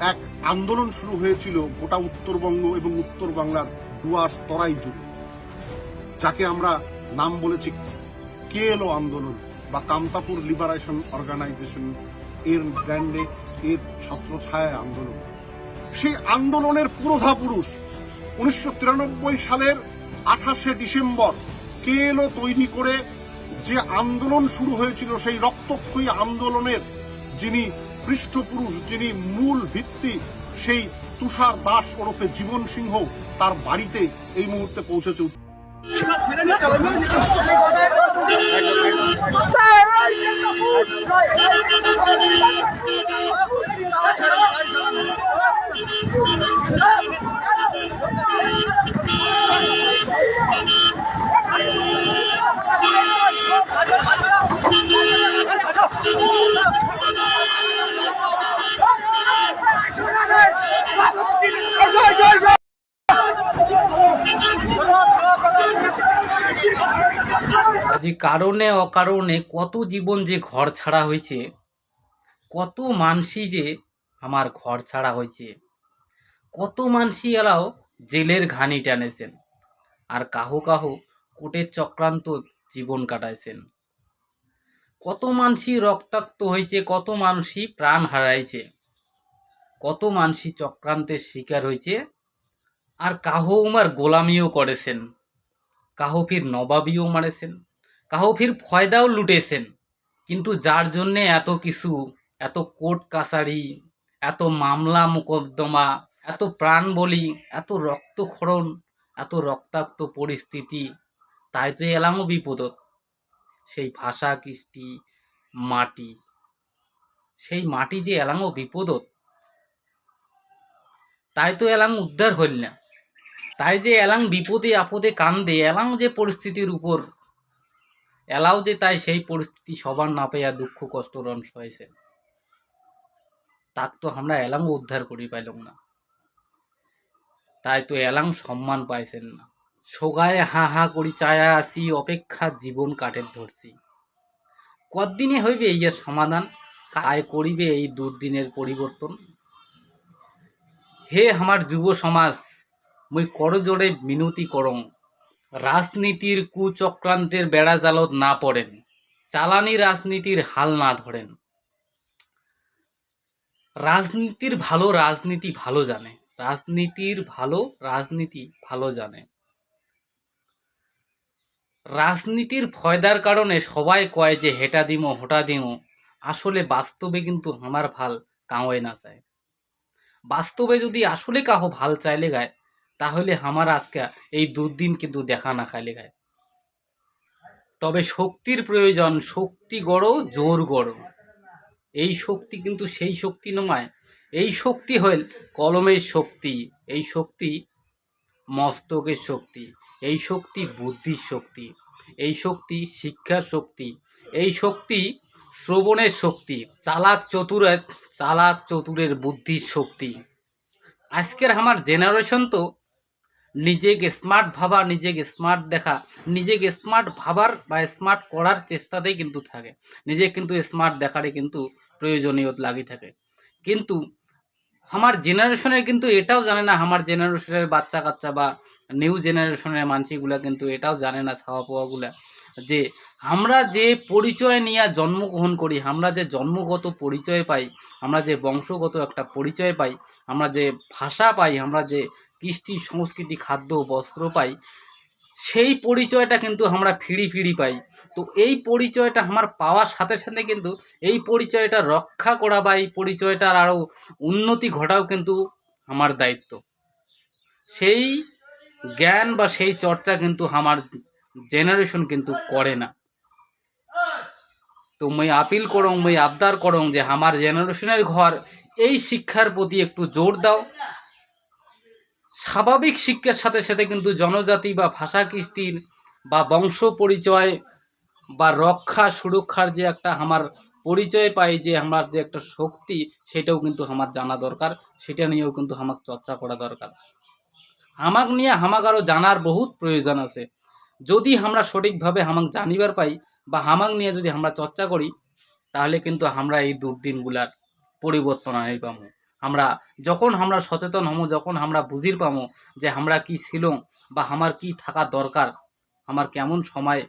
এক আন্দোলন শুরু হয়েছিল গোটা উত্তরবঙ্গ এবং উত্তর বাংলার ডুয়ার্স তরাই জুড়ে, যাকে আমরা নাম বলেছি কেএলও আন্দোলন বা কামতাপুর লিবারেশন অর্গানাইজেশন এর ব্র্যান্ডে এর ছত্রছায়া আন্দোলন। সেই আন্দোলনের পুরোধা পুরুষ উনিশশো তিরানব্বই সালের আঠাশে ডিসেম্বর কেএলও তৈরি করে যে আন্দোলন শুরু হয়েছিল সেই রক্তক্ষয়ী আন্দোলনের যিনি পৃষ্ঠপুরুষ যিনি মূল ভিত্তি, সেই তুষার দাস ওরফে জীবন সিংহ তার বাড়িতে এই মুহূর্তে পৌঁছেছে। যে কারণে অকারণে কত জীবন যে ঘর ছাড়া হয়েছে, কত মানসি যে আমার ঘর ছাড়া হয়েছে, কত মানসি এরাও জেলের ঘানি টানেছেন, আর কাহো কাহো কোটের চক্রান্ত জীবন কাটাইছেন। কত মানসি রক্তাক্ত হয়েছে, কত মানসি প্রাণ হারাইছে, কত মানসি চক্রান্তের শিকার হয়েছে, আর কাহো উমার গোলামিও করেছেন কাহো ফির নবাবিও মারেছেন। কাহো ফির ফয়দাও লুটেছেন। কিন্তু যার জন্যে এত কিছু, এত কোর্ট কাছারি, এত মামলা মোকদ্দমা, এত প্রাণ বলি এত রক্তক্ষরণ, এত রক্তাক্ত পরিস্থিতি, তাই তো এলামও বিপদত সেই ভাষা, কৃষ্টি, মাটি, সেই মাটি যে এলামও বিপদত তাই তো এলাং উদ্ধার হইল না। তাই যে এলাং বিপদে, আপদে, কান্দে এলাং যে পরিস্থিতির উপর এলাও যে তাই সেই পরিস্থিতি সবার না পেয়া দুঃখ, কষ্ট রঞ্চ হয়েছে তাক তো আমরা এলাং উদ্ধার করি পাইলাম না। তাই তো এলাং সম্মান পাইছেন না। সোগায় হা হা করি চায়া আসি অপেক্ষা জীবন কাটের ধরছি। কদিনে হইবে এই সমাধান? কায় করিবে এই দুর্দিনের পরিবর্তন? হে আমার যুব সমাজ, মুই করজোড়ে মিনতি করং। রাজনীতির কুচক্রান্তের বেড়া জালত না পড়েন, চালানি রাজনীতির হাল না ধরেন। রাজনীতির ভালো রাজনীতি ভালো জানে, রাজনীতির ভালো রাজনীতি ভালো জানে। রাজনীতির ফয়দার কারণে সবাই কয় যে হেটা দিমো, হোটা দিমো, আসলে বাস্তবে কিন্তু আমার ভালো কাঁওয় না চায়। বাস্তবে যদি আসলে কাহো ভালো চাইলে গায় তাহলে আমার আজকে এই দুর্দিন কিন্তু দেখা না খাইলে গায়। তবে শক্তির প্রয়োজন, শক্তি গড়ো, জোর গড়ো। এই শক্তি কিন্তু সেই শক্তি নয়, এই শক্তি হইল কলমের শক্তি, এই শক্তি মস্তকের শক্তি, এই শক্তি বুদ্ধির শক্তি, এই শক্তি শিক্ষার শক্তি, এই শক্তি শ্রবণের শক্তি, চালাক চতুরের চালাক চতুরের বুদ্ধির শক্তি। আজকের আমার জেনারেশন তো নিজেকে স্মার্ট ভাবা, নিজেকে স্মার্ট দেখা, নিজেকে স্মার্ট ভাবার বা স্মার্ট করার চেষ্টাতেই কিন্তু থাকে। নিজে কিন্তু স্মার্ট দেখারই কিন্তু প্রয়োজনীয়ত লাগি থাকে। কিন্তু আমার জেনারেশনের কিন্তু এটাও জানে না, আমার জেনারেশনের বাচ্চা কাচ্চা বা নিউ জেনারেশনের মানসিগুলা কিন্তু এটাও জানে না খাওয়া পাওয়াগুলা যে আমরা যে পরিচয় নিয়ে জন্মগ্রহণ করি, আমরা যে জন্মগত পরিচয় পাই, আমরা যে বংশগত একটা পরিচয় পাই, আমরা যে ভাষা পাই, আমরা যে কৃষ্টি, সংস্কৃতি, খাদ্য, বস্ত্র পাই, সেই পরিচয়টা কিন্তু আমরা ফিরি ফিরি পাই। তো এই পরিচয়টা আমার পাওয়ার সাথে সাথে কিন্তু এই পরিচয়টা রক্ষা করা বা এই পরিচয়টার আরও উন্নতি ঘটাও কিন্তু আমার দায়িত্ব। সেই জ্ঞান বা সেই চর্চা কিন্তু আমার জেনারেশন কিন্তু করে না। তো মই আপিল করং, মই আবদার করং যে আমার জেনারেশনের ঘর এই শিক্ষার প্রতি একটু জোর দাও। স্বাভাবিক শিক্ষার সাথে সাথে কিন্তু জনজাতি বা ভাষা কৃষ্টির বা বংশ পরিচয় বা রক্ষা সুরক্ষার যে একটা আমার পরিচয় পাই, যে আমার যে একটা শক্তি, সেটাও কিন্তু আমার জানা দরকার। সেটা নিয়েও কিন্তু আমাকে চর্চা করা দরকার। আমাক নিয়ে আমাক আরও জানার বহুত প্রয়োজন আছে। যদি আমরা সঠিকভাবে আমাক জানিবার পাই বা হামাক নিয়ে যদি আমরা চর্চা করি, তাহলে কিন্তু আমরা এই দুর্দিনগুলার পরিবর্তন আনি পাবো আমরা যখন আমরা সচেতন হমো, যখন আমরা বুঝির পামো যে আমরা কি ছিল বা আমার কি থাকা দরকার, আমার কেমন সময়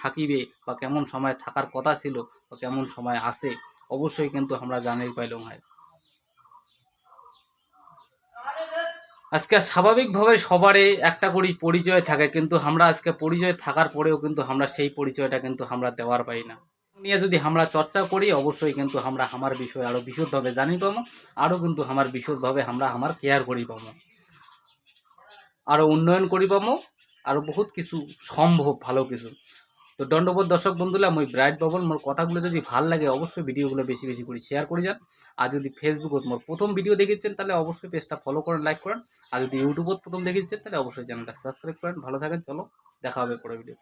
থাকিবে বা কেমন সময় থাকার কথা ছিল বা কেমন সময় আছে, অবশ্যই কিন্তু আমরা জানিয়ে পাইলাম হয় আজকে স্বাভাবিকভাবে সবারই একটা করেই পরিচয় থাকে, কিন্তু আমরা আজকে পরিচয় থাকার পরেও কিন্তু আমরা সেই পরিচয়টা কিন্তু আমরা দেওয়ার পাই না। নিয়ে যদি আমরা চর্চা করি, অবশ্যই কিন্তু আমরা আমার বিষয়ে আরও বিশদভাবে জানি পাবো, আরও কিন্তু আমার বিশদভাবে আমরা আমার কেয়ার করি পাবো। আরও উন্নয়ন করি পাবো, আরও বহুত কিছু সম্ভব, ভালো কিছু। তো দণ্ডবোধ দর্শক বন্ধুরা, মই ব্রাইট বাবল, মোর কথাগুলো যদি ভালো লাগে, অবশ্যই ভিডিওগুলো বেশি বেশি করে শেয়ার করে যান। আর যদি ফেসবুকত মোর প্রথম ভিডিও দেখেছেন, তাহলে অবশ্যই পেজটা ফলো করেন লাইক করেন। আর যদি ইউটিউবত প্রথম দেখেছেন, তাহলে অবশ্যই চ্যানেলটা সাবস্ক্রাইব করেন। ভালো থাকেন, চলো, দেখা হবে পরে ভিডিও